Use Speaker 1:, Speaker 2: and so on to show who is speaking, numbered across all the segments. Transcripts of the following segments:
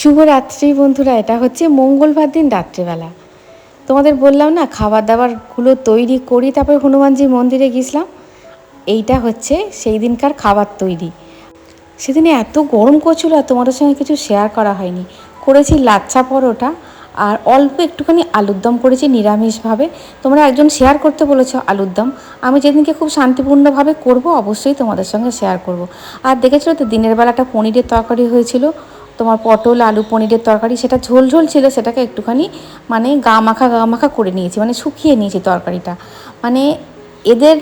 Speaker 1: শুভরাত্রি বন্ধুরা, এটা হচ্ছে মঙ্গলবার দিন রাত্রিবেলা। তোমাদের বললাম না খাবার দাবারগুলো তৈরি করি, তারপরে হনুমানজি মন্দিরে গেছিলাম এইটা হচ্ছে সেই দিনকার খাবার তৈরি। সেদিনে এত গরম করছিল আর তোমাদের সঙ্গে কিছু শেয়ার করা হয়নি। করেছি লাচ্ছা পরোটা আর অল্প একটুখানি আলুর দম করেছি নিরামিষভাবে। তোমরা একজন শেয়ার করতে বলেছ আলুর দম। আমি যেদিনকে খুব শান্তিপূর্ণভাবে করব, অবশ্যই তোমাদের সঙ্গে শেয়ার করব। আর দেখেছিলো তো দিনের বেলাটা পনিরের তরকারি হয়েছিল। তোমার পটল, আলু, পনিরের তরকারি, সেটা ঝোল ঝোল ছিল, সেটাকে একটুখানি মানে গা মাখা গা মাখা করে নিয়েছি মানে শুকিয়ে নিয়েছি তরকারিটা। মানে এদের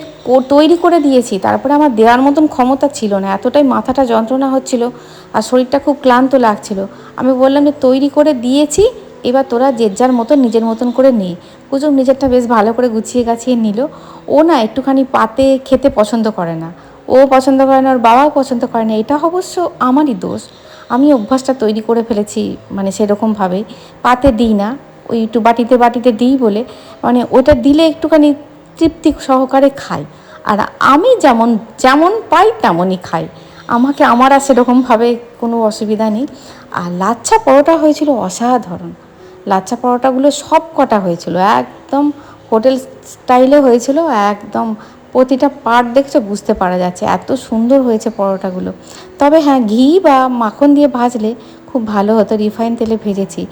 Speaker 1: তৈরি করে দিয়েছি, তারপরে আমার দেওয়ার মতন ক্ষমতা ছিল না, এতটাই মাথাটা যন্ত্রণা হচ্ছিল আর শরীরটা খুব ক্লান্ত লাগছিল। আমি বললাম যে, তৈরি করে দিয়েছি, এবার তোরা যে যার মতন, নিজের মতন করে নে। কুচুম নিজেরটা বেশ ভালো করে গুছিয়ে গাছিয়ে নিল। ও না একটুখানি পাতে খেতে পছন্দ করে না। ও পছন্দ করে না, ওর বাবাও পছন্দ করে না, এটা অবশ্য আমারই দোষ। আমি অভ্যাসটা তৈরি করে ফেলেছি মানে সেরকমভাবে। পাতে দিই না, ওই একটু বাটিতে বাটিতে দিই বলে। মানে ওটা দিলে একটুখানি তৃপ্তি সহকারে খাই। আর আমি যেমন যেমন পাই তেমনই খাই। আমাকে আমার আর সেরকমভাবে কোনো অসুবিধা নেই। আর লাচ্ছা পরোটা হয়েছিল অসাধারণ। লাচ্ছা পরোটাগুলো সব কটা হয়েছিল। একদম হোটেল স্টাইলে হয়েছিল, একদম প্রতিটা পার্ট দেখছ বুঝতে পারা যাচ্ছে, এত সুন্দর হয়েছে পরোটাগুলো। তবে হ্যাঁ ঘি বা মাখন দিয়ে ভাজলে খুব ভালো হতো, রিফাইন তেলে ভেজেছি।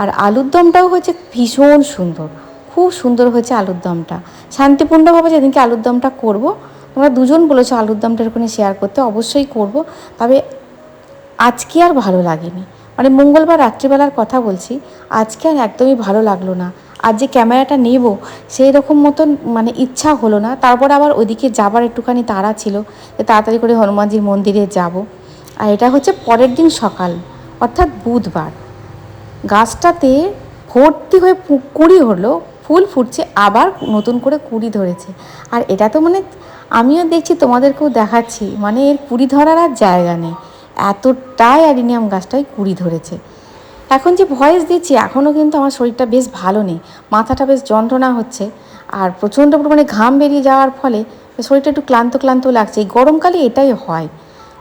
Speaker 1: আর আলুর দমটাও হয়েছে ভীষণ সুন্দর, খুব সুন্দর হয়েছে আলুর দমটা। শান্তিপূর্ণভাবে যেদিনকে আলুর দমটা করব, তোমরা দুজন বলেছ আলুর দমটা এরকম শেয়ার করতে, অবশ্যই করব। তবে আজকে আর ভালো লাগেনি। মানে মঙ্গলবার, রাত্রিবেলার কথা বলছি, আজকে আর একদমই ভালো লাগল না। আর যে ক্যামেরাটা নেব সেই রকম মতন মানে ইচ্ছা হলো না। তারপর আবার ওইদিকে যাবার একটুখানি তাড়া ছিল যে তাড়াতাড়ি করে হনুমানজির মন্দিরে যাব। আর এটা হচ্ছে পরের দিন সকাল, অর্থাৎ বুধবার। গাছটাতে ভর্তি হয়ে কুড়ি হলো, ফুল ফুটছে, আবার নতুন করে কুড়ি ধরেছে। আর এটা তো মানে আমিও দেখছি, তোমাদেরকেও দেখাচ্ছি মানে এর কুড়ি ধরার আর জায়গা নেই। এতটাই অ্যাডিনিয়াম গাছটাই কুড়ি ধরেছে। এখন যে ভয়েস দিচ্ছি এখনও কিন্তু আমার শরীরটা বেশ ভালো নেই। মাথাটা বেশ যন্ত্রণা হচ্ছে। আর প্রচণ্ড পরিমাণে ঘাম বেরিয়ে যাওয়ার ফলে শরীরটা একটু ক্লান্ত ক্লান্ত লাগছে। এই গরমকালে এটাই হয়।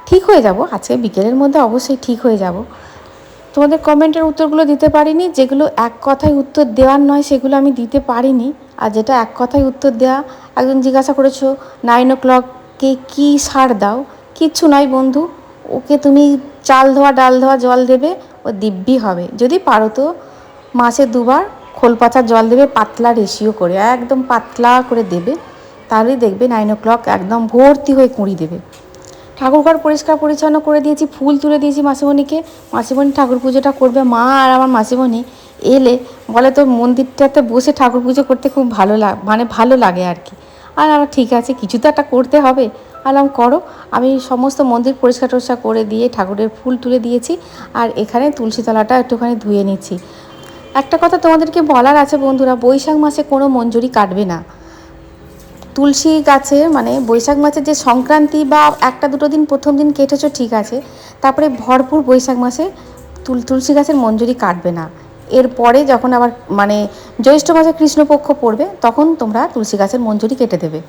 Speaker 1: ঠিক হয়ে যাব। আজকে বিকেলের মধ্যে অবশ্যই ঠিক হয়ে যাব। তোমাদের কমেন্টের উত্তরগুলো দিতে পারিনি। যেগুলো এক কথায় উত্তর দেওয়ার নয়, সেগুলো আমি দিতে পারিনি। আর যেটা এক কথায় উত্তর দেওয়া, একজন জিজ্ঞাসা করেছ, নাইন ও ক্লককে কী সার দাও? কিচ্ছু নয় বন্ধু। ওকে তুমি চাল ধোয়া, ডাল ধোয়া, জল দেবে। ও দিব্যি হবে। যদি পারো তো মাসে দুবার খোল পাচার জল দেবে, পাতলা রেশিও করে, একদম পাতলা করে দেবে। তাহলেই দেখবে নাইন ও ক্লক একদম ভর্তি হয়ে কুঁড়ি দেবে। ঠাকুরঘর পরিষ্কার পরিচ্ছন্ন করে দিয়েছি, ফুল তুলে দিয়েছি মাসিমণিকে। মাসিমণি ঠাকুর পুজোটা করবে, মা আর আমার মাসিমণি এলে বলে তো মন্দিরটাতে বসে ঠাকুর পুজো করতে খুব ভালো লাগ মানে ভালো লাগে আর কি। আর আমার ঠিক আছে, কিছু তো একটা করতে হবে। আলাম করো। আমি সমস্ত মন্দির পরিষ্কার টরিষ্কার করে দিয়ে ঠাকুরের ফুল তুলে দিয়েছি আর এখানে তুলসী তলাটা একটুখানি ধুয়ে নিচ্ছি। একটা কথা তোমাদেরকে বলার আছে বন্ধুরা, বৈশাখ মাসে কোনো মঞ্জুরি কাটবে না। তুলসী গাছে মানে বৈশাখ মাসের যে সংক্রান্তি বা একটা দুটো দিন প্রথম দিন কেটেছো ঠিক আছে, তারপরে ভরপুর বৈশাখ মাসে তুল, তুলসী গাছের মঞ্জুরি কাটবে না। এরপরে যখন আবার মানে জ্যৈষ্ঠ মাসে কৃষ্ণপক্ষ পড়বে, তখন তোমরা তুলসী গাছের মঞ্জুরি কেটে দেবে।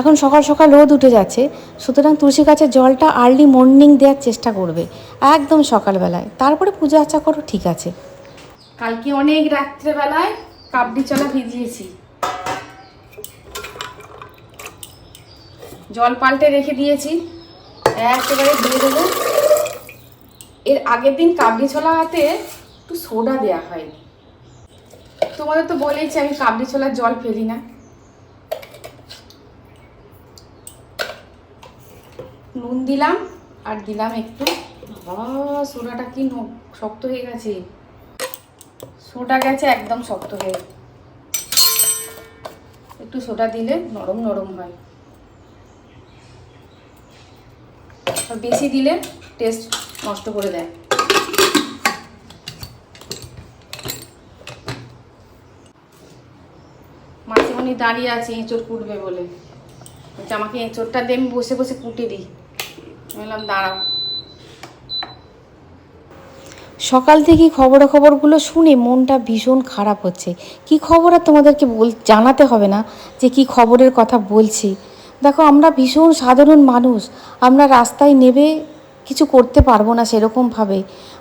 Speaker 1: এখন সকাল সকাল রোদ উঠে যাচ্ছে। সুতরাং তুলসী গাছের জলটা আর্লি মর্নিং দেওয়ার চেষ্টা করবে। একদম সকালবেলায়। তারপরে পূজা আর্চা করো, ঠিক আছে। কালকে অনেক রাত্রেবেলায় কাবডি চলা ভিজিয়েছি। জল পাল্টে রেখে দিয়েছি। একেবারে দিয়ে দেবো। এর আগের দিন কাবলি ছোলা হাতে একটু সোডা দেওয়া হয়। তোমাদের তো বলেইছি আমি কাবলি ছোলার জল ফেলি না নুন দিলাম, আর দিলাম একটু। সোডাটা কি শক্ত হয়ে গেছে। সোডা গেছে, একদম শক্ত হয়ে। একটু সোডা দিলে নরম নরম হয়। আর বেশি দিলে টেস্ট নষ্ট করে দেয়। মাসিমণি দাঁড়িয়ে আছে, এঁচড় কুটবে বলে। আমাকে এঁচড়টা দিয়ে আমি বসে বসে কুটে দিই। বললাম, দাঁড়াও। সকাল থেকে খবরাখবরগুলো শুনে মনটা ভীষণ খারাপ হচ্ছে। কি খবর আর তোমাদেরকে বল, জানাতে হবে না যে কি খবরের কথা বলছি। দেখো, আমরা ভীষণ সাধারণ মানুষ, আমরা রাস্তায় নেবে কিছু করতে পারব না সেরকমভাবে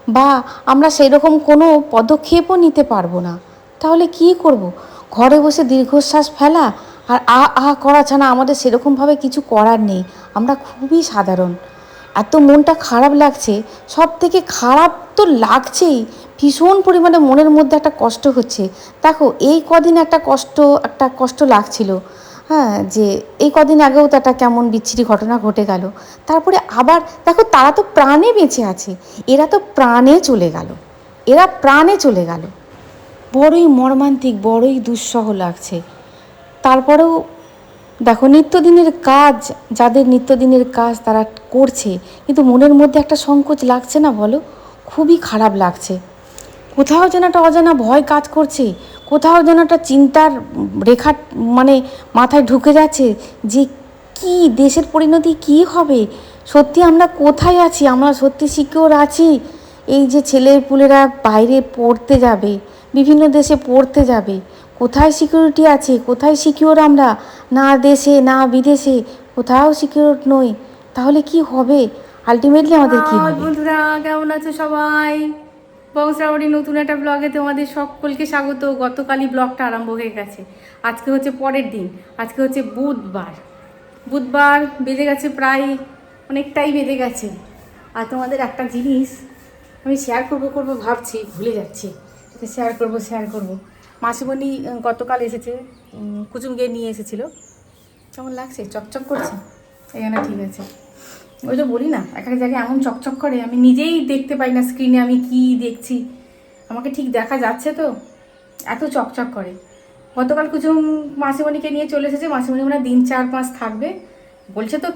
Speaker 1: বা আমরা সেরকম কোনো পদক্ষেপও নিতে পারব না। তাহলে কি করব? ঘরে বসে দীর্ঘশ্বাস ফেলা আর আ আ করা ছাড়া আমাদের সেরকমভাবে কিছু করার নেই। আমরা খুবই সাধারণ। এত মনটা খারাপ লাগছে সব থেকে খারাপ তো লাগছেই। ভীষণ পরিমাণে মনের মধ্যে একটা কষ্ট হচ্ছে। দেখো, এই কদিন একটা কষ্ট একটা কষ্ট লাগছিল। হ্যাঁ যে এই কদিন আগেও তো একটা কেমন বিচ্ছিরি ঘটনা ঘটে গেল। তারপরে আবার দেখো, তারা তো প্রাণে বেঁচে আছে। এরা তো প্রাণে চলে গেল। এরা প্রাণে চলে গেল। বড়ই মর্মান্তিক, বড়ই দুঃসহ লাগছে। তারপরেও দেখো, নিত্যদিনের কাজ, যাদের নিত্যদিনের কাজ তারা করছে, কিন্তু মনের মধ্যে একটা সংকোচ লাগছে না বলো? খুবই খারাপ লাগছে। কোথাও যেন একটা অজানা ভয় কাজ করছে, কোথাও যেন একটা চিন্তার রেখা মানে মাথায় ঢুকে যাচ্ছে যে কি, দেশের পরিণতি কি হবে? সত্যি আমরা কোথায় আছি? আমরা সত্যি সিকিওর আছি? এই যে ছেলে পুলেরা বাইরে পড়তে যাবে, বিভিন্ন দেশে পড়তে যাবে কোথায় সিকিউরিটি আছে? কোথায় সিকিউর আমরা? না দেশে না বিদেশে কোথাও সিকিউর নই। তাহলে কি হবে? আলটিমেটলি আমাদের কি হবে?
Speaker 2: বন্ধুরা কেমন আছো সবাই? বংশাবলী নতুন একটা ব্লগে তোমাদের সকলকে স্বাগত। গতকালই ব্লগটা আরম্ভ হয়ে গেছে। আজকে হচ্ছে পরের দিন। আজকে হচ্ছে বুধবার। বুধবার বেজে গেছে প্রায় অনেকটাই বেজে গেছে। আর তোমাদের একটা জিনিস আমি শেয়ার করব করব ভাবছি ভুলে যাচ্ছি। শেয়ার করব শেয়ার করব। মাসিমণি গতকাল এসেছে কুচুমকে নিয়ে এসেছিল। কেমন লাগছে? চকচক করছে? এখানে ঠিক আছে। ওই তো বলি না, এক এক জায়গায় এমন চকচক করে, আমি নিজেই দেখতে পাই না স্ক্রিনে আমি কি দেখছি। আমাকে ঠিক দেখা যাচ্ছে তো, এত চকচক করে। গতকাল কুচুম মাসিমণিকে নিয়ে চলে এসেছে, মাসিমণি মানে দিন চার পাঁচ থাকবে। বলছে তো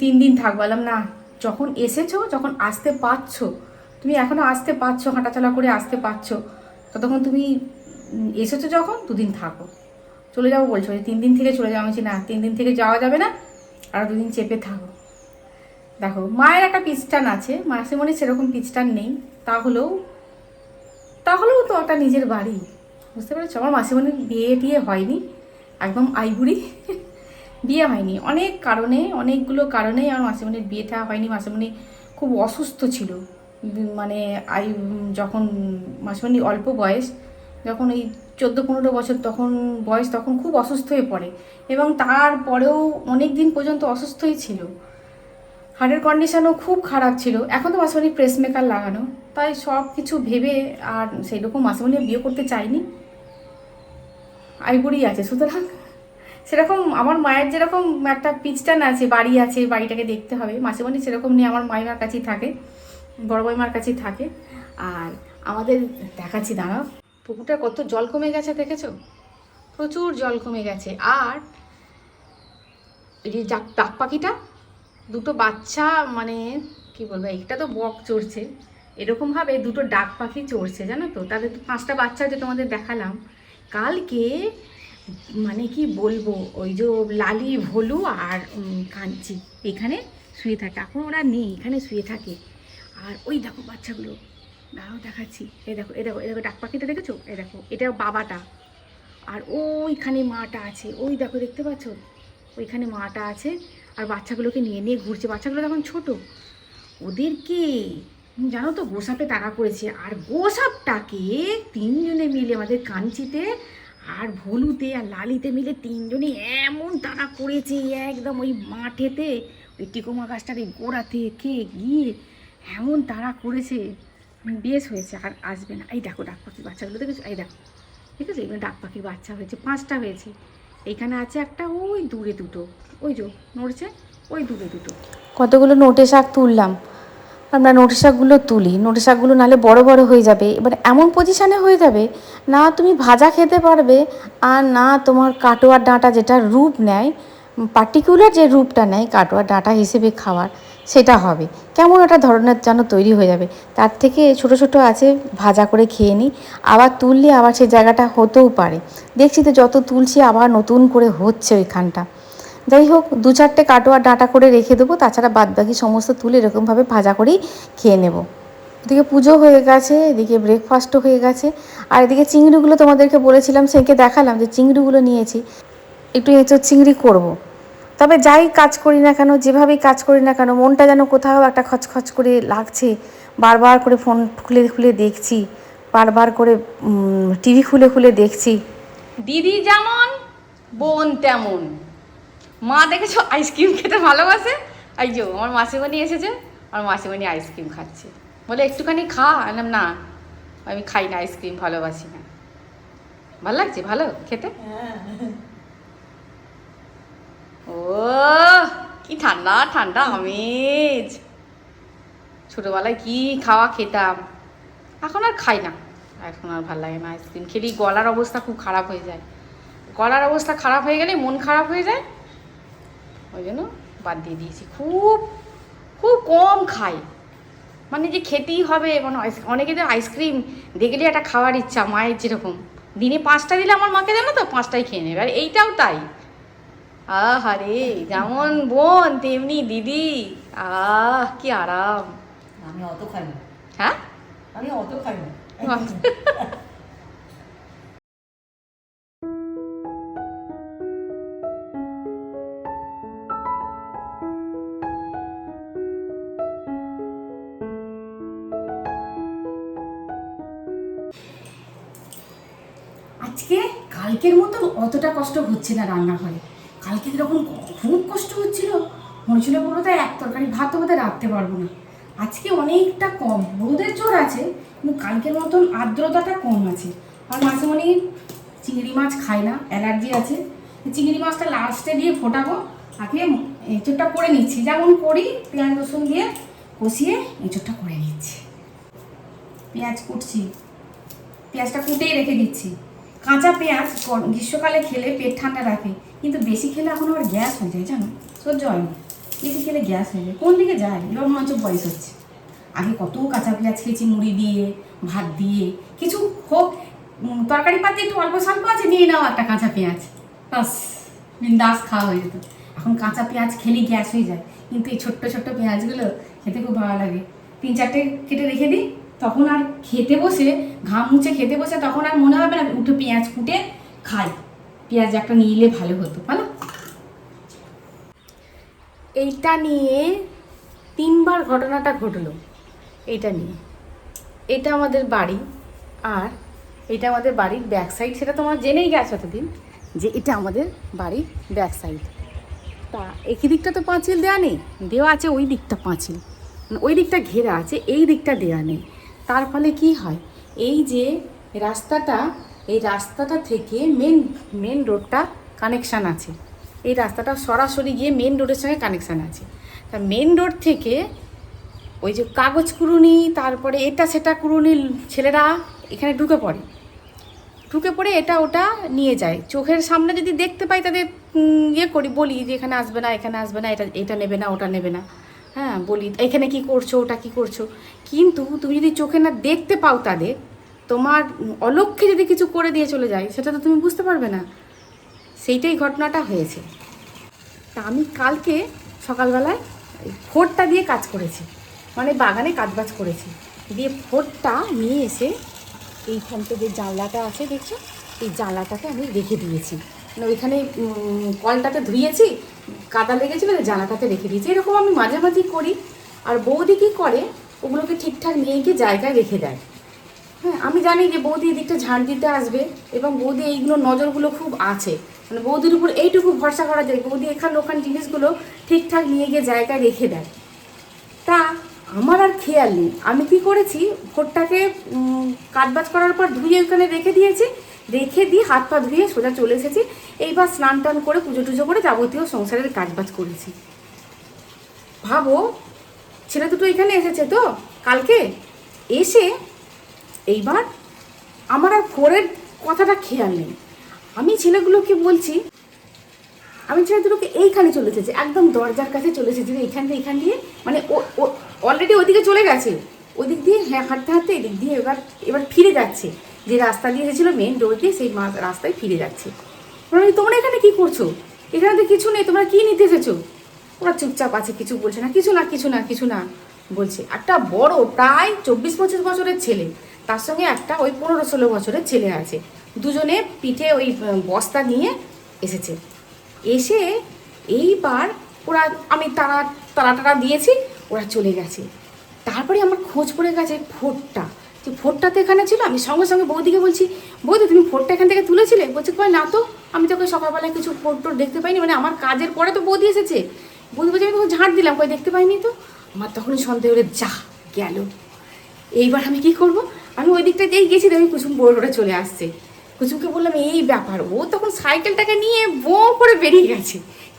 Speaker 2: তিন দিন থাকব। বললাম, না, যখন এসেছ, যখন আসতে পারছ, তুমি এখনও আসতে পারছ, হাঁটাচলা করে আসতে পারছ, ততক্ষণ তুমি এসেছ যখন, দুদিন থাকো। চলে যাব বলছো তিন দিন থেকে চলে যাব আমি না, তিন দিন থেকে যাওয়া যাবে না, আর দুদিন চেপে থাকো। দেখো, মায়ের একটা পিচটান আছে, মাসিমণির সেরকম পিচটান নেই। তাহলেও তাহলেও তো একটা নিজের বাড়ি। বুঝতে পেরেছ? আমার মাসিমণির বিয়ে টিয়ে হয়নি, একদম আইবুড়ি। বিয়ে হয়নি। অনেক কারণে, অনেকগুলো কারণেই আমার মাসিমণির বিয়েটা হয়নি। মাসিমণি খুব অসুস্থ ছিল। মানে আই যখন মাসিমণি অল্প বয়স যখন এই চোদ্দ পনেরো বছর তখন বয়স তখন খুব অসুস্থ হয়ে পড়ে এবং তারপরেও অনেক দিন পর্যন্ত অসুস্থই ছিল। হার্টের কন্ডিশনও খুব খারাপ ছিল। এখন তো মাসিমণি প্রেস মেকার লাগানো। তাই সব কিছু ভেবে আর সেই রকম মাসিমণি বিয়ে করতে চাইনি। আইবুড়ি আছে। সুতরাং সেরকম আমার মায়ের যেরকম একটা পিচটান আছে, বাড়ি আছে, বাড়িটাকে দেখতে হবে। মাসিমণি সেরকম নিয়ে আমার মাইমার কাছেই থাকে, বড় বইমার কাছেই থাকে। আর আমাদের দেখাচ্ছি, দাঁড়াও। পুকুরটা কত জল কমে গেছে দেখেছ? প্রচুর জল কমে গেছে। আর এই ডাক ডাক পাখিটা, দুটো বাচ্চা মানে কি বলব, একটা তো বক চড়ছে। এরকমভাবে দুটো ডাক পাখি চড়ছে, জানো তো? তাদের তো পাঁচটা বাচ্চা যে তোমাদের দেখালাম। কালকে মানে কি বলব, ওই যে লালি, ভলু আর কাঞ্চি এখানে শুয়ে থাকে। এখন ওরা নেই, এখানে শুয়ে থাকে। আর ওই দেখো বাচ্চাগুলো। দাঁড়াও, দেখাচ্ছি। এই দেখো এই দেখো এই দেখো ডাক পাখিটা দেখেছ? এই দেখো, এটা বাবাটা। আর ওইখানে মাটা আছে। ওই দেখো, দেখতে পাচ্ছ? ওইখানে মাটা আছে। আর বাচ্চাগুলোকে নিয়ে নিয়ে ঘুরছে। বাচ্চাগুলো তখন ছোট। ওদেরকে জানো তো, গোসাপে তাড়া করেছে। আর গোসাপটাকে তিনজনে মিলে আমাদের কাঞ্চিতে আর ভলুতে আর লালিতে মিলে তিনজনে এমন তাড়া করেছে, একদম ওই মাঠেতে। ওই টিকোমা গাছটার এই গোড়া থেকে গিয়ে এমন তাড়া করেছে। বেশ হয়েছে, আর আসবে না। এই দেখো, ডাক পাখির বাচ্চাগুলো দেখেছ? এই দেখো। ঠিক আছে? এগুলো ডাক পাখির বাচ্চা হয়েছে, পাঁচটা হয়েছে। এইখানে আছে একটা, ওই দূরে দুটো। ওই যে, নড়ছে, ওই দূরে দুটো।
Speaker 1: কতগুলো নোটে শাক তুললাম। আমরা নোটে শাকগুলো তুলি। নোটে শাকগুলো নাহলে বড় বড় হয়ে যাবে। এবার এমন পজিশানে হয়ে যাবে, না তুমি ভাজা খেতে পারবে, আর না তোমার কাটোয়ার ডাঁটা যেটা রূপ নেয় পার্টিকুলার যে রূপটা নেয়, কাটোয়ার ডাঁটা হিসেবে খাওয়ার। সেটা হবে। কেমন একটা ধরনের যেন তৈরি হয়ে যাবে। তার থেকে ছোট ছোট আছে, ভাজা করে খেয়ে নিই আবার তুললে আবার সেই জায়গাটা হতেও পারে। দেখছি তো যত তুলছি আবার নতুন করে হচ্ছে ওইখানটা। যাই হোক, দু চারটে কাটোয়া ডাঁটা করে রেখে দেবো। তাছাড়া বাদ বাকি সমস্ত তুলে এরকমভাবে ভাজা করেই খেয়ে নেব। এদিকে পুজো হয়ে গেছে, এদিকে ব্রেকফাস্টও হয়ে গেছে। আর এদিকে চিংড়িগুলো তোমাদেরকে বলেছিলাম সেকে দেখালাম যে চিংড়িগুলো নিয়েছি। একটু এঁচোর চিংড়ি করব। তবে যাই কাজ করি না কেন যেভাবেই কাজ করি না কেন মনটা যেন কোথাও একটা খচখচ করে লাগছে। বারবার করে ফোন খুলে খুলে দেখছি বারবার করে টিভি খুলে খুলে দেখছি।
Speaker 2: দিদি যেমন বোন তেমন। মা দেখেছ আইসক্রিম খেতে ভালোবাসে? এই যো আমার মাসিমণি এসেছে আমার মাসিমণি আইসক্রিম খাচ্ছে। বলে একটুখানি খা। আলাম না আমি খাই না আইসক্রিম ভালোবাসি না। ভালো লাগছে? ভালো? খেতে? ও, কি ঠান্ডা ঠান্ডা আমেজ। ছোটোবেলায় কি খাওয়া খেতাম। এখন আর খাই না। এখন আর ভালো লাগে না আইসক্রিম। খেলেই গলার অবস্থা খুব খারাপ হয়ে যায়। গলার অবস্থা খারাপ হয়ে গেলে মন খারাপ হয়ে যায়। ওই জন্য বাদ দিয়ে দিয়েছি। খুব খুব কম খাই। মানে যে খেতেই হবে মানে অনেকে তো আইসক্রিম দেখলে একটা খাওয়ার ইচ্ছা, মায়ের যেরকম। দিনে পাঁচটা দিলে আমার মাকে জানো তো, পাঁচটাই খেয়ে নেবে। আর এইটাও তাই। আহারে যেমন বোন তেমনি দিদি। আহ কি আরাম।
Speaker 3: আমি অত খাই না
Speaker 2: হ্যাঁ?
Speaker 3: আমি অত খাই না
Speaker 2: আজকে কালকের মতো অতটা কষ্ট হচ্ছে না রান্নাঘরে। কালকে যেরকম খুব কষ্ট হচ্ছিল। মনে ছিল পুরো তাই এক তরকারি ভাত বোধহয় রাখতে পারব না। আজকে অনেকটা কম রোদের জোর আছে, কিন্তু কালকের মতন আর্দ্রতাটা কম আছে। আর মাঝে মনে চিংড়ি মাছ খায় না, অ্যালার্জি আছে। চিংড়ি মাছটা লাস্টে দিয়ে ফোটাবো, আগে এঁচোড়টা করে নিচ্ছি। যেমন করি, পেঁয়াজ রসুন দিয়ে কষিয়ে এঁচোড়টা করে নিচ্ছি। পেঁয়াজ কুটছি। পেঁয়াজটা কুটেই রেখে দিচ্ছি। কাঁচা পেঁয়াজ গ্রীষ্মকালে খেলে পেট ঠান্ডা রাখে। কিন্তু বেশি খেলে এখন আবার গ্যাস হয়ে যায়, জানো? সহ্য হয় না। বেশি খেলে গ্যাস হয়ে যায়। কোন দিকে যায়? এবার মনে হচ্ছে বয়স হচ্ছে। আগে কত কাঁচা পেঁয়াজ খেয়েছি মুড়ি দিয়ে, ভাত দিয়ে, কিছু হোক তরকারি পাতি একটু অল্প স্বল্প আছে, নিয়ে নাও একটা কাঁচা পেঁয়াজ। বাস, বিন্দাস খাওয়া হয়ে যেত। এখন কাঁচা পেঁয়াজ খেলেই গ্যাস হয়ে যায়। কিন্তু এই ছোট্ট ছোট্ট পেঁয়াজগুলো খেতে খুব ভালো লাগে। তিন চারটে কেটে রেখে দিই। তখন আর খেতে বসে, ঘাম মুছে খেতে বসে তখন আর মনে হবে না উঠে পেঁয়াজ কুটে খাই। পেঁয়াজ একটা নিলে ভালো হতো ভালো এইটা নিয়ে তিনবার ঘটনাটা ঘটলো, এইটা নিয়ে। এটা আমাদের বাড়ি আর এটা আমাদের বাড়ির ব্যাক সাইড সেটা তোমরা জেনেই গেছো এতদিন যে এটা আমাদের বাড়ির ব্যাক সাইড তা একই দিকটা তো পাঁচিল দেওয়া নেই, দেওয়া আছে ওই দিকটা পাঁচিল। মানে ওই দিকটা ঘেরা আছে, এই দিকটা দেওয়া নেই। তার ফলে কি হয়? এই যে রাস্তাটা, এই রাস্তাটা থেকে মেন মেন রোডটা কানেকশান আছে। এই রাস্তাটা সরাসরি গিয়ে মেন রোডের সঙ্গে কানেকশান আছে। তা মেন রোড থেকে ওই যে কাগজ কুড়ুনি, তারপরে এটা সেটা কুড়ুনি ছেলেরা এখানে ঢুকে পড়ে। ঢুকে পড়ে এটা ওটা নিয়ে যায়। চোখের সামনে যদি দেখতে পাই তাদের ইয়ে করি, বলি যে এখানে আসবে না, এখানে আসবে না, এটা এটা নেবে না, ওটা নেবে না। হ্যাঁ বলি, এখানে কি করছ? ওটা কি করছ? কিন্তু তুমি যদি চোখে না দেখতে পাও তাদের, তোমার অলক্ষ্যে যদি কিছু করে দিয়ে চলে যায়, সেটা তো তুমি বুঝতে পারবে না। সেইটাই ঘটনাটা হয়েছে। তা আমি কালকে সকালবেলায় ফোরটা দিয়ে কাজ করেছি। মানে বাগানে কাজবাজ করেছি। দিয়ে ফোরটা নিয়ে এসে এইখানটা যে জানলাটা আছে, দেখছ? এই জানলাটাকে আমি রেখে দিয়েছি। ওইখানে কলটাতে ধুয়েছি কাদা লেগেছিল তো জানলাটাতে রেখে দিয়েছি। এরকম আমি মাঝে মাঝেই করি। আর বৌদি কী করে, ওগুলোকে ঠিকঠাক নিয়ে গিয়ে জায়গায় রেখে দেয়। হ্যাঁ আমি জানি যে বৌদি এদিকটা ঝাড় দিতে আসবে, এবং বৌদি এইগুলো নজরগুলো খুব আছে। মানে বৌদির উপর এইটুকু ভরসা করা যায়, বৌদি এখান ওখান জিনিসগুলো ঠিকঠাক নিয়ে গিয়ে জায়গায় রেখে দেয়। তা আমার আর খেয়াল নেই। আমি কি করেছি ভোটটাকে কাটবাজ করার পর ধুয়ে ওখানে রেখে দিয়েছি রেখে দিয়ে হাত পা ধুয়ে সোজা চলে এসেছি। এইবার স্নান টান করে পুজো টুজো করে যাবতীয় সংসারের কাজবাজ করেছি। ভাবো, ছেলে দুটো এখানে এসেছে তো? কালকে? এসে এইবার আমার আর ফোরের কথাটা খেয়াল নেই। আমি ছেলেগুলোকে বলছি, আমি ছেলে দুটোকে এইখানে চলে এসেছি, একদম দরজার কাছে চলে এসেছি এইখান দিয়ে এইখান দিয়ে মানে ও অলরেডি ওদিকে চলে গেছে। ওদিক দিয়ে হ্যাঁ হাঁটতে হাঁটতে এদিক দিয়ে এবার এবার ফিরে যাচ্ছে। যে রাস্তা দিয়ে এসেছিল মেন রোড দিয়ে সেই রাস্তায় ফিরে যাচ্ছে। ওরা তোমরা এখানে কি করছ? এখানে তো কিছু নেই, তোমরা কি নিতে এসেছ? ওরা চুপচাপ আছে, কিছু বলছে না, কিছু না কিছু না কিছু না, বলছে। একটা বড়, প্রায় চব্বিশ পঁচিশ বছরের ছেলে, তার সঙ্গে একটা ওই পনেরো ষোলো বছরের ছেলে আছে। দুজনে পিঠে ওই বস্তা নিয়ে এসেছে। এসে এইবার ওরা, আমি তারা তারা টারা দিয়েছি, ওরা চলে গেছে। তারপরে আমার খোঁজ পড়ে গেছে ফোরটা। যে ফোরটা তো এখানে ছিল? আমি সঙ্গে সঙ্গে বৌদিকে বলছি, বৌদি, তুমি ফোরটা এখান থেকে তুলেছিলে? বলছে, কই, না তো, আমি তোকে সকালবেলায় কিছু ফোর টোর দেখতে পাইনি মানে আমার কাজের পরে তো বৌদি এসেছে। বৌদি বলছে, আমি তখন ঝাঁট দিলাম, কই, দেখতে পাইনি তো? আমার তখনই সন্দেহ হলে, যা, গেল। এইবার আমি কি করব? আমি ওই দিকটা যেই গেছি, দেখি কুসুম রোডে চলে আসছে। কুসুমকে বললাম, এই ব্যাপার, ও তখন সাইকেলটাকে নিয়ে বো করে বেরিয়ে গেছে।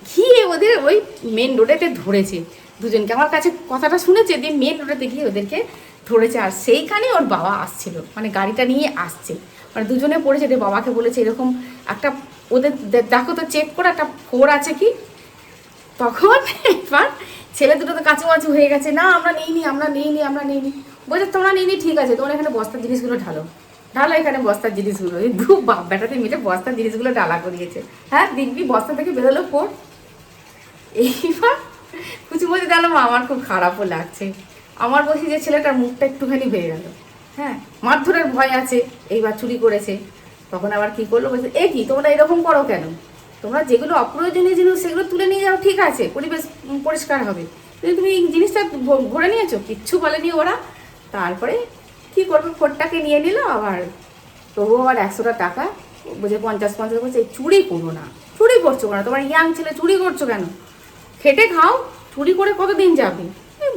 Speaker 2: গিয়ে ওদের ওই মেন রোডেতে ধরেছে। দুজনকে আমার কাছে কথাটা শুনেছে, দিয়ে মেন রোডেতে গিয়ে ওদেরকে ধরেছে, আর সেইখানে ওর বাবা আসছিল। মানে গাড়িটা নিয়ে আসছে। মানে দুজনে পড়েছে দিয়ে বাবাকে বলেছে এরকম একটা ওদের দেখো তো চেক করে, একটা ফোর আছে কি? তখন এবার ছেলে দুটো তো কাছাকাছি হয়ে গেছে, না, আমরা নিইনি আমরা নিইনি আমরা নিইনি। বলছে, তোমরা নিইনি, ঠিক আছে, তোমরা এখানে বস্তার জিনিসগুলো ঢালো। ঢালো এখানে বস্তার জিনিসগুলো। এই দু বাপ বেটাতে মিলে বস্তার জিনিসগুলো ডালা করিয়েছে হ্যাঁ দেখবি, বস্তা থেকে বেরোলো পর এইবার কিছু বলতে গেল আমার খুব খারাপও লাগছে। আমার বলছি যে ছেলেটার মুখটা একটুখানি হয়ে গেল। হ্যাঁ মারধরের ভয় আছে, এইবার চুরি করেছে। তখন আবার কি করল? বলছে, এ কি, তোমরা এরকম করো কেন? তোমরা যেগুলো অপ্রয়োজনীয় জিনিস, সেগুলো তুলে নিয়ে যাও, ঠিক আছে, পরিবেশ পরিষ্কার হবে। কিন্তু তুমি এই জিনিসটা ভরে নিয়েছো, কিচ্ছু বলেনি ওরা। তারপরে কি করবে? ফোনটাকে নিয়ে নিল, আবার তবুও আবার একশোটা টাকা, বুঝে পঞ্চাশ পঞ্চাশ বলছে "এই চুরি করো না, চুরি করছ কেন? তোমার ইয়াং ছেলে চুরি করছ কেন? খেটে খাও, চুরি করে কতদিন যাবে?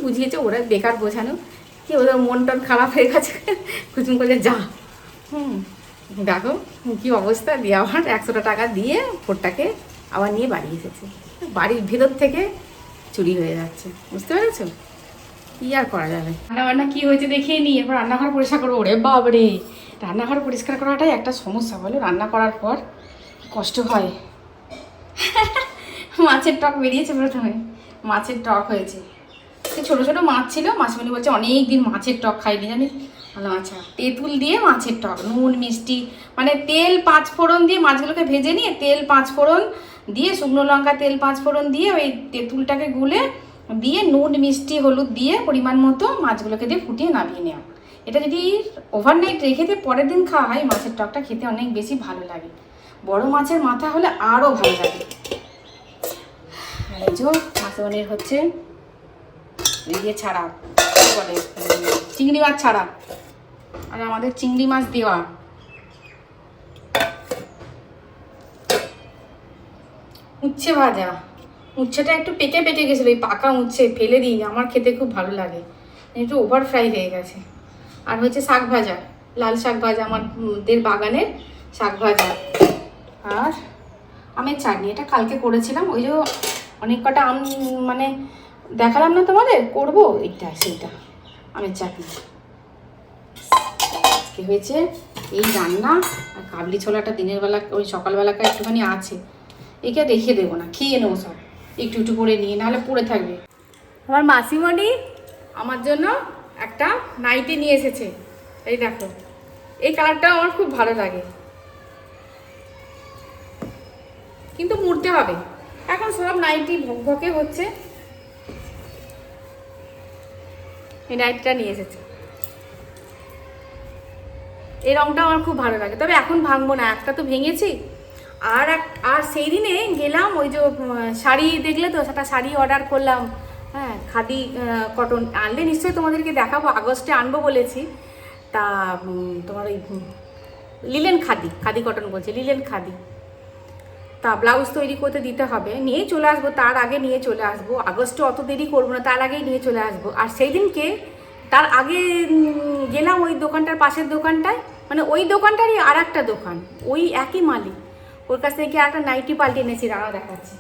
Speaker 2: বুঝিয়েছে ওরা বেকার বোঝানো। কি ওদের মন টন খারাপ হয়ে গেছে। কুচুম করে যা। হুম দেখো কি অবস্থা। দিয়ে আবার একশোটা টাকা দিয়ে ফোরটাকে আবার নিয়ে বাড়ি এসেছে। বাড়ির ভেতর থেকে চুরি হয়ে যাচ্ছে। বুঝতে পেরেছ? কি আর করা যাবে? রান্না বান্না কি হয়েছে দেখিয়ে নিই এরপর রান্নাঘর পরিষ্কার করব। ওরে বাবরে রান্নাঘর পরিষ্কার করাটাই একটা সমস্যা বলো। রান্না করার পর কষ্ট হয়। মাছের টক বেরিয়েছে প্রথমে। মাছের টক হয়েছে। সে ছোটো ছোটো মাছ ছিল মাছমণি বলছে অনেক দিন মাছের টক খাইনি জানিস? বললাম আচ্ছা তেঁতুল দিয়ে মাছের টক, নুন, মিষ্টি মানে তেল পাঁচ ফোড়ন দিয়ে মাছগুলোকে ভেজে নিয়ে তেল পাঁচ ফোড়ন দিয়ে, শুকনো লঙ্কা তেল পাঁচ ফোড়ন দিয়ে ওই তেঁতুলটাকে গুলে দিয়ে নুন, মিষ্টি, হলুদ দিয়ে পরিমাণ মতো মাছগুলোকে দিয়ে ফুটিয়ে নামিয়ে নেওয়া। এটা যদি ওভারনাইট রেখে দিয়ে পরের দিন খাওয়া হয়, মাছের টকটা খেতে অনেক বেশি ভালো লাগে। বড় মাছের মাথা হলে আরও ভালো লাগে। এই যে হচ্ছে ইয়ে ছাড়া, কি বলে চিংড়ি মাছ ছাড়া। আর আমাদের চিংড়ি মাছ দেওয়া। উচ্ছে ভাজা। উচ্ছেটা একটু পেকে পেকে গেছিল, এই পাকা উচ্ছে, ফেলে দিই আমার খেতে খুব ভালো লাগে। একটু ওভার ফ্রাই হয়ে গেছে। আর হচ্ছে শাক ভাজা, লাল শাক ভাজা, আমাদের বাগানের শাক ভাজা। আর আমের চাটনি, এটা কালকে করেছিলাম, ওই যে অনেক কটা আম মানে দেখালাম না তোমাদের? করব? এইটা সেইটা। আমের চাটনি। আজকে হয়েছে এই রান্না আর কাবলি ছোলাটা দিনের বেলা ওই সকালবেলাটা একটুখানি আছে। একে রেখে দেবো না খেয়ে নেব সব। একটু একটু করে নিয়ে নাহলে পড়ে থাকবে। আমার মাসিমণি আমার জন্য একটা নাইটি নিয়ে এসেছে। এই দেখো এই কালারটা আমার খুব ভালো লাগে। কিন্তু মুড়তে হবে। এখন সব নাইটি ভকে হচ্ছে। এই নাইটিটা নিয়ে এসেছে। এই রংটা আমার খুব ভালো লাগে। তবে এখন ভাঙবো না, একটা তো ভেঙেছি। আর এক আর সেই দিনে গেলাম ওই যে শাড়ি দেখলে তো, সেটা শাড়ি অর্ডার করলাম। হ্যাঁ খাদি কটন আনলে নিশ্চয়ই তোমাদেরকে দেখাবো, আগস্টে আনব বলেছি। তা তোমার ওই লিলেন খাদি খাদি কটন বলছে লিলেন খাদি। তা ব্লাউজ তৈরি করতে দিতে হবে। নিয়ে চলে আসব, তার আগে নিয়ে চলে আসব। আগস্টে অত দেরি করব না, তার আগেই নিয়ে চলে আসব। আর সেই দিনকে তার আগে গেলাম ওই দোকানটার পাশের দোকানটায়। মানে ওই দোকানটারই আর একটা দোকান, ওই একই মালিক। ওর কাছ থেকে একটা নাইটি পাল্টে এনেছি রাও দেখাচ্ছি।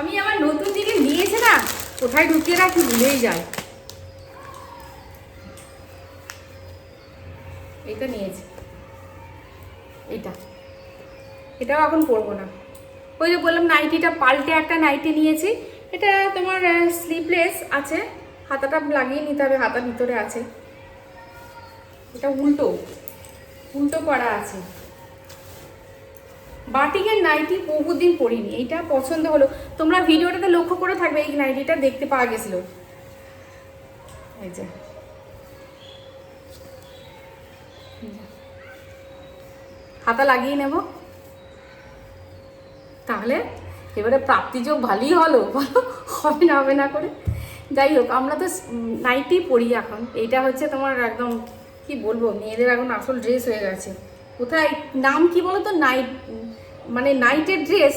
Speaker 2: আমি আমার নতুন জিনিস নিয়েছে না কোথায় ঢুকিয়ে রাখি ভুলেই যায় এইটা নিয়েছে। এটা এটাও এখন পরবো না। ওই যে বললাম নাইটিটা, পাল্টে একটা নাইটি নিয়েছি। এটা তোমার স্লিভলেস আছে। হাতাটা লাগিয়ে নিতে হবে হাতার ভিতরে আছে। এটা উল্টো। উল্টো করা আছে। বাটিকের নাইটি বহুদিন পরিনি, এইটা পছন্দ হলো। তোমরা ভিডিওটাতে লক্ষ্য করে থাকবে, এই নাইটিটা দেখতে পাওয়া গেছিল। এই যে। হাতা লাগিয়ে নেব। তাহলে এবারে প্রাপ্তিযোগ ভালোই হলো, বলো, হবে না হবে না করে। যাই হোক, আমরা তো নাইটি পরি এখন, এইটা হচ্ছে তোমার একদম, কি বলব, মেয়েদের এখন আসল ড্রেস হয়ে গেছে। কোথায়, নাম কি বলো তো? নাইট মানে নাইটের ড্রেস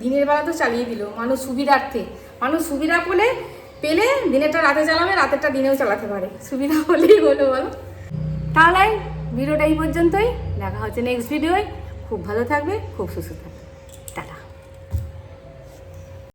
Speaker 2: দিনের বেলা তো চালিয়ে দিল। মানুষ সুবিধার্থে। মানুষ সুবিধা পেলে পেলে দিনেরটা রাতে চালাবে, রাতেরটা দিনেও চালাতে পারে। সুবিধা হলেই হলো বলো। তাহলে ভিডিওটা এই পর্যন্তই। দেখা হচ্ছে নেক্সট ভিডিওয় খুব ভালো থাকবে, খুব সুস্থ থাকবে।